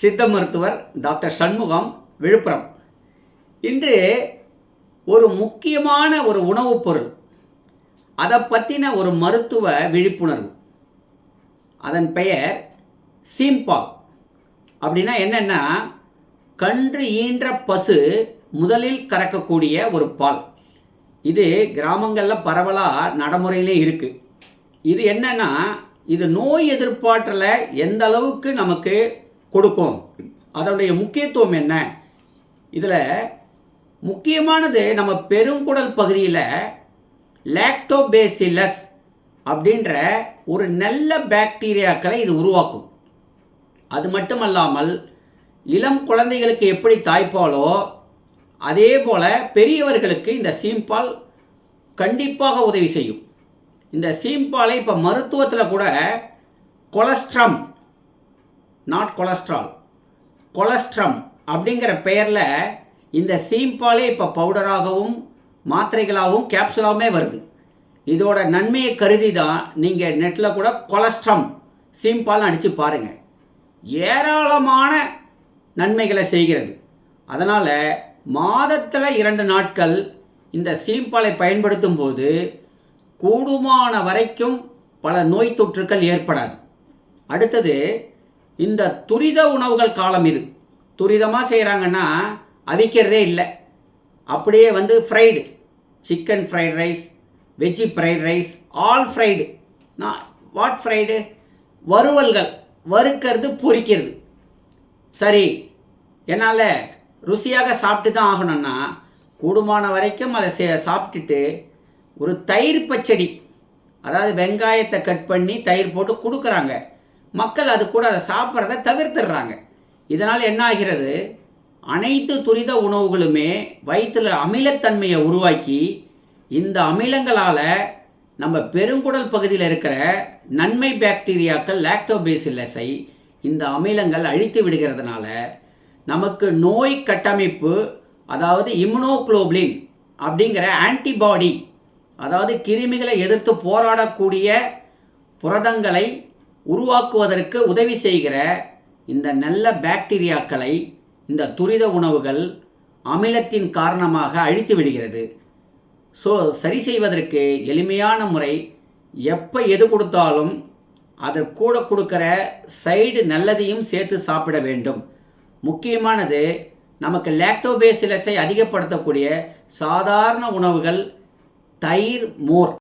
சித்த மருத்துவர் டாக்டர் சண்முகம் விழுப்புரம். இன்று ஒரு முக்கியமான ஒரு உணவுப் பொருள். அதை பற்றின ஒரு மருத்துவ விழிப்புணர்வு. அதன் பெயர் சீம்பால். அப்படின்னா என்னென்னா கன்று ஈன்ற பசு முதலில் கறக்கக்கூடிய ஒரு பால். இது கிராமங்களில் பரவலாக நடைமுறையிலே இருக்குது இது என்னென்னா இது நோய் எதிர்ப்பாற்றலை எந்த அளவுக்கு நமக்கு கொடுக்கும். அதனுடைய முக்கியத்துவம் என்ன? இதில் முக்கியமானது நம்ம பெருங்குடல் பகுதியில் லாக்டோபேசிலஸ் அப்படின்ற ஒரு நல்ல பாக்டீரியாக்களை இது உருவாக்கும். அது மட்டுமல்லாமல் இளம் குழந்தைகளுக்கு எப்படி தாய்ப்பாலோ அதே போல் பெரியவர்களுக்கு இந்த சீம்பால் கண்டிப்பாக உதவி செய்யும். இந்த சீம்பாலை இப்போ மருத்துவத்தில் கூட கொலஸ்ட்ரம் நாட் கொலஸ்ட்ரால் கொலஸ்ட்ரம் அப்படிங்கிற பெயரில் இந்த சீம்பாலே இப்போ பவுடராகவும் மாத்திரைகளாகவும் கேப்சூலாகவுமே வருது. இதோட நன்மையை கருதி தான் நீங்கள் நெட்டில் கூட கொலஸ்ட்ரம் சீம்பால்னு அடித்து பாருங்கள் ஏராளமான நன்மைகளை செய்கிறது. அதனால் மாதத்தில் இரண்டு நாட்கள் இந்த சீம்பாலை பயன்படுத்தும் போது கூடுமான வரைக்கும் பல நோய் தொற்றுக்கள் ஏற்படாது. அடுத்தது இந்த துரித உணவுகள் காலம் இது. துரிதமாக செய்கிறாங்கன்னா அவிக்கிறதே இல்லை. அப்படியே வந்து fried chicken fried rice veggie fried rice all fried நான் வாட் ஃப்ரைடு வறுவல்கள். வறுக்கிறது பொரிக்கிறது சரி என்னால் ருசியாக சாப்பிட்டு தான் ஆகணும்னா கூடுமான வரைக்கும் அதை சே சாப்பிட்டுட்டு ஒரு தயிர் பச்சடி அதாவது வெங்காயத்தை கட் பண்ணி தயிர் போட்டு கொடுக்குறாங்க. மக்கள் அது கூட அதை சாப்பிட்றத தவிர்த்துடுறாங்க. இதனால் என்ன ஆகிறது? அனைத்து துரித உணவுகளுமே வயிற்றில் அமிலத்தன்மையை உருவாக்கி இந்த அமிலங்களால் நம்ம பெருங்குடல் பகுதியில் இருக்கிற நன்மை பாக்டீரியாக்கள் லாக்டோபேசிலஸை இந்த அமிலங்கள் அழித்து விடுகிறதுனால நமக்கு நோய் கட்டமைப்பு அதாவது இம்யூனோகுளோபிளின் அப்படிங்கிற ஆன்டிபாடி அதாவது கிருமிகளை எதிர்த்து போராடக்கூடிய புரதங்களை உருவாக்குவதற்கு உதவி செய்கிற இந்த நல்ல பாக்டீரியாக்களை இந்த துரித உணவுகள் அமிலத்தின் காரணமாக அழித்து விடுகிறது. ஸோ சரி செய்வதற்கு எளிமையான முறை எப்போ எது கொடுத்தாலும் அதற்கூட கூட கொடுக்குற சைடு நல்லதையும் சேர்த்து சாப்பிட வேண்டும். முக்கியமானது நமக்கு லாக்டோபேசிலஸை அதிகப்படுத்தக்கூடிய சாதாரண உணவுகள் தயிர் மோர்.